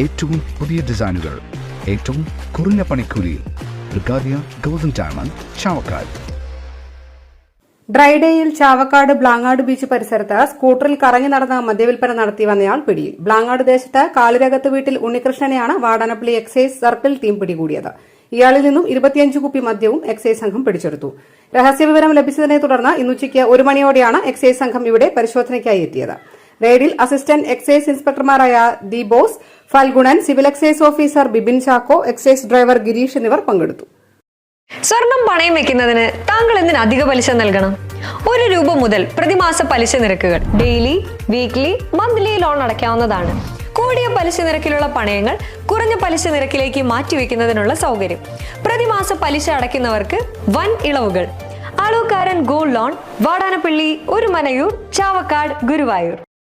ഏറ്റവും പുതിയ ഡിസൈനുകൾ ഏറ്റവും കുറഞ്ഞ പണിക്കൂലിയിൽ. ബ്രിഗാദിയ ഗോൾഡൻ ഡയമണ്ട് ചാവക്കാട്. ഡ്രൈഡേയിൽ ചാവക്കാട് ബ്ലാങ്ങാട് ബീച്ച് പരിസരത്ത് സ്കൂട്ടറിൽ കറങ്ങി നടന്ന മദ്യവിൽപ്പന നടത്തി വന്നയാൾ പിടിയിൽ. ബ്ലാങ്ങാട് ദേശത്ത് കാലിരകത്ത് വീട്ടിൽ ഉണ്ണികൃഷ്ണനെയാണ് വാടാനപ്പള്ളി എക്സൈസ് സർക്കിൾ ടീം പിടികൂടിയത്. ഇയാളിൽ നിന്നും ഇരുപത്തിയഞ്ച് കുപ്പി മദ്യവും എക്സൈസ് സംഘം പിടിച്ചെടുത്തു. രഹസ്യവിവരം ലഭിച്ചതിനെ തുടർന്ന് ഇന്നുച്ചയ്ക്ക് ഒരു മണിയോടെയാണ് എക്സൈസ് സംഘം ഇവിടെ പരിശോധനയ്ക്കായി എത്തിയത്. റെയ്ഡിൽ അസിസ്റ്റന്റ് എക്സൈസ് ഇൻസ്പെക്ടർമാരായ the Bose Phalgunan civil excise officer Bibin Chacko excise driver Girish എന്നിവർ പങ്കെടുത്തു. സ്വർണം പണയം വെക്കുന്നതിന് താങ്കൾ എന്തിന് അധിക പലിശ നൽകണം? ഒരു രൂപ മുതൽ പ്രതിമാസ പലിശ നിരക്കുകൾ ഡെയിലി വീക്ക്ലി മന്ത്ലി ലോൺ അടയ്ക്കാവുന്നതാണ്. കൂടിയ പലിശ നിരക്കിലുള്ള പണയങ്ങൾ കുറഞ്ഞ പലിശ നിരക്കിലേക്ക് മാറ്റിവെക്കുന്നതിനുള്ള സൗകര്യം. പ്രതിമാസ പലിശ അടയ്ക്കുന്നവർക്ക് വൻ ഇളവുകൾ. അളവുകാരൻ ഗോൾഡ് ലോൺ വാടാനപ്പള്ളി ഒരു മനയൂർ ചാവക്കാട് ഗുരുവായൂർ.